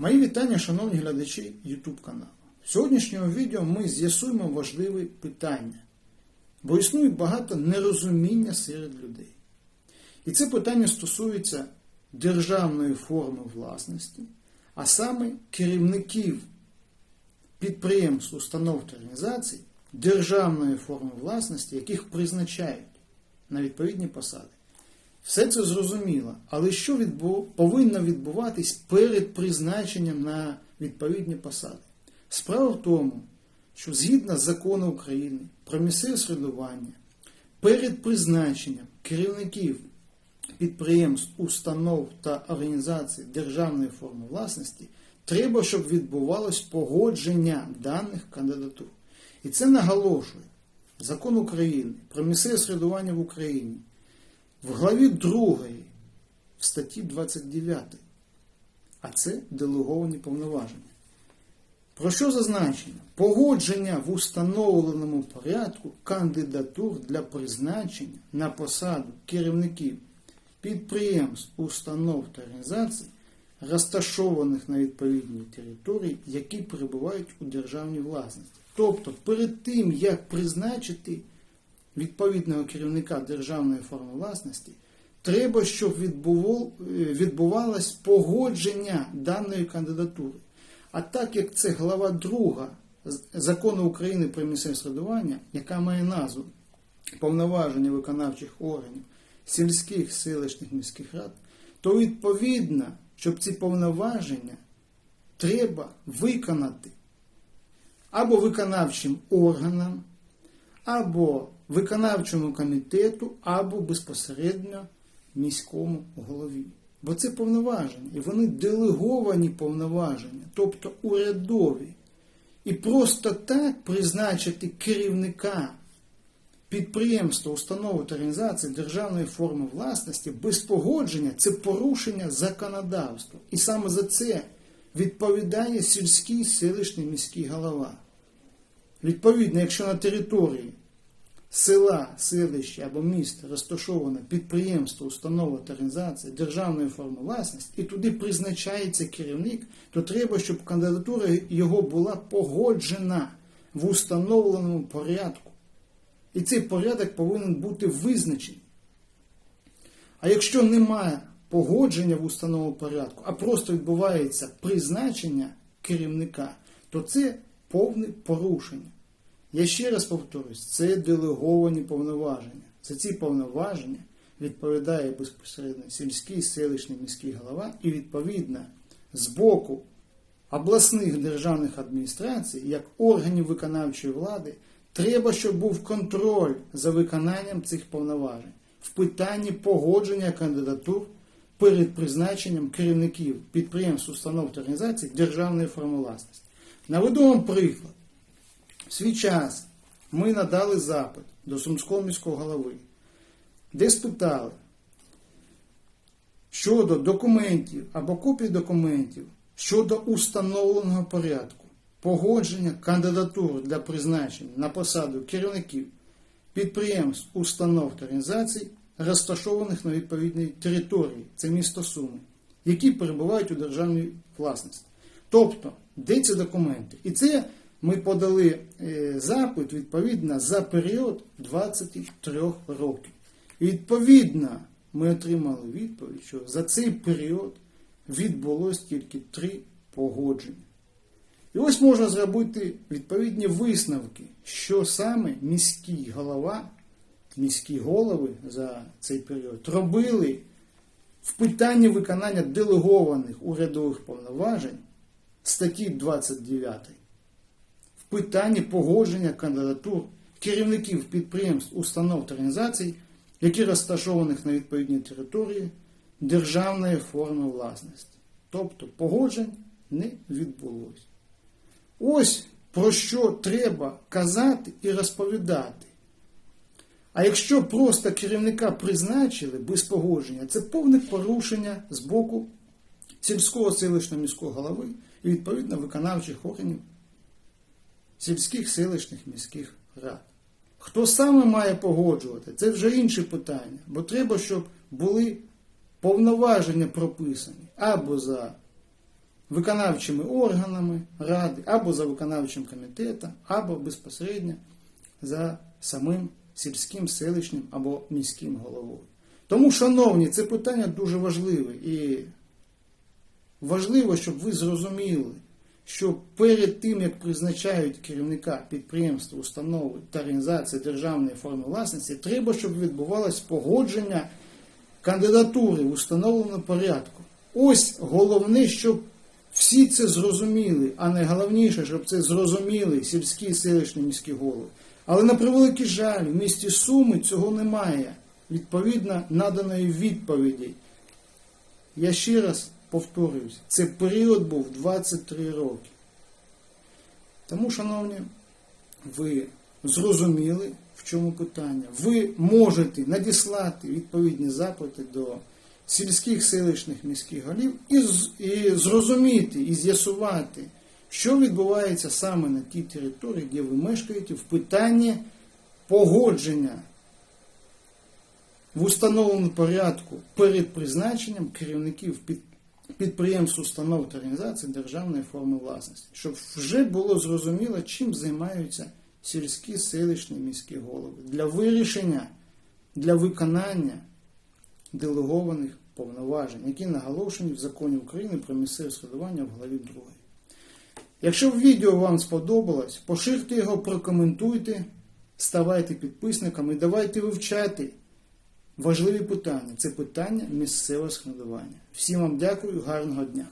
Мої вітання, шановні глядачі YouTube каналу. В сьогоднішньому відео ми з'ясуємо важливе питання, бо існує багато нерозуміння серед людей. І це питання стосується державної форми власності, а саме керівників підприємств, установ та організацій державної форми власності, яких призначають на відповідні посади. Все це зрозуміло, але що відбу... повинно відбуватись перед призначенням на відповідні посади? Справа в тому, що згідно з закону України про місцеве середування, перед призначенням керівників підприємств, установ та організацій державної форми власності треба, щоб відбувалось погодження даних кандидатур. І це наголошує закон України про місцеве середування в Україні в главі 2 в статті 29. А це делеговані повноваження. Про що зазначено? Погодження в установленому порядку кандидатур для призначення на посаду керівників підприємств, установ та організацій, розташованих на відповідній території, які перебувають у державній власності. Тобто, перед тим, як призначити відповідного керівника державної форми власності, треба, щоб відбувалось погодження даної кандидатури. А так як це глава 2 закону України про місцеве середування, яка має назву повноваження виконавчих органів сільських селищних міських рад, то відповідно, щоб ці повноваження треба виконати або виконавчим органам, або виконавчому комітету, або безпосередньо міському голові. Бо це повноваження, і вони делеговані повноваження, тобто урядові. І просто так призначити керівника підприємства, установи та організації державної форми власності без погодження це порушення законодавства. І саме за це відповідає сільський селищний міський голова. Відповідно, якщо на території села, селища або міста розташоване підприємство, установа та організація державної форми власності, і туди призначається керівник, то треба, щоб кандидатура його була погоджена в установленому порядку. І цей порядок повинен бути визначений. А якщо немає погодження в установленому порядку, а просто відбувається призначення керівника, то це повне порушення. Я ще раз повторюсь, це делеговані повноваження. За ці повноваження відповідає безпосередньо сільський, селищний міський голова, і відповідно з боку обласних державних адміністрацій, як органів виконавчої влади, треба, щоб був контроль за виконанням цих повноважень в питанні погодження кандидатур перед призначенням керівників підприємств, установ та організацій державної форми власності. Наведу вам приклад. В свій час ми надали запит до Сумського міського голови, де спитали щодо документів або копій документів щодо установленого порядку погодження кандидатур для призначення на посаду керівників підприємств, установ та організацій, розташованих на відповідній території, це місто Суми, які перебувають у державній власності. Тобто, де ці документи? І це ми подали запит відповідно за період 23 років. Відповідно ми отримали відповідь, що за цей період відбулось тільки три погодження. І ось можна зробити відповідні висновки, що саме міський голова, міські голови за цей період робили в питанні виконання делегованих урядових повноважень статті 29 в питанні погодження кандидатур керівників підприємств, установ та організацій, які розташованих на відповідній території державної форми власності. Тобто погоджень не відбулося. Ось про що треба казати і розповідати. А якщо просто керівника призначили без погодження, це повне порушення з боку сільського селищного міського голови і відповідно виконавчих органів сільських селищних міських рад. Хто саме має погоджувати, це вже інше питання, бо треба, щоб були повноваження прописані або за виконавчими органами ради, або за виконавчим комітетом, або безпосередньо за самим сільським, селищним або міським головою. Тому, шановні, це питання дуже важливе і важливо, щоб ви зрозуміли, що перед тим, як призначають керівника підприємства, установи та організації державної форми власності, треба, щоб відбувалось погодження кандидатури в установленому порядку. Ось головне, щоб всі це зрозуміли, а найголовніше, щоб це зрозуміли сільські, селищні, міські голови. Але на превеликий жаль, в місті Суми цього немає. Відповідно наданої відповіді. Я ще раз повторююсь, це період був 23 роки. Тому, шановні, ви зрозуміли, в чому питання. Ви можете надіслати відповідні запити до сільських, селищних, міських голів і, і зрозуміти, і з'ясувати, що відбувається саме на тій території, де ви мешкаєте, в питанні погодження в установленому порядку перед призначенням керівників під, підприємств, установ та організацій державної форми власності, щоб вже було зрозуміло, чим займаються сільські, селищні міські голови для вирішення, для виконання делегованих повноважень, які наголошені в законі України про місцеве самоврядування в главі 2. Якщо відео вам сподобалось, поширте його, прокоментуйте, ставайте підписниками і давайте вивчати важливі питання. Це питання місцевого складування. Всім вам дякую, гарного дня.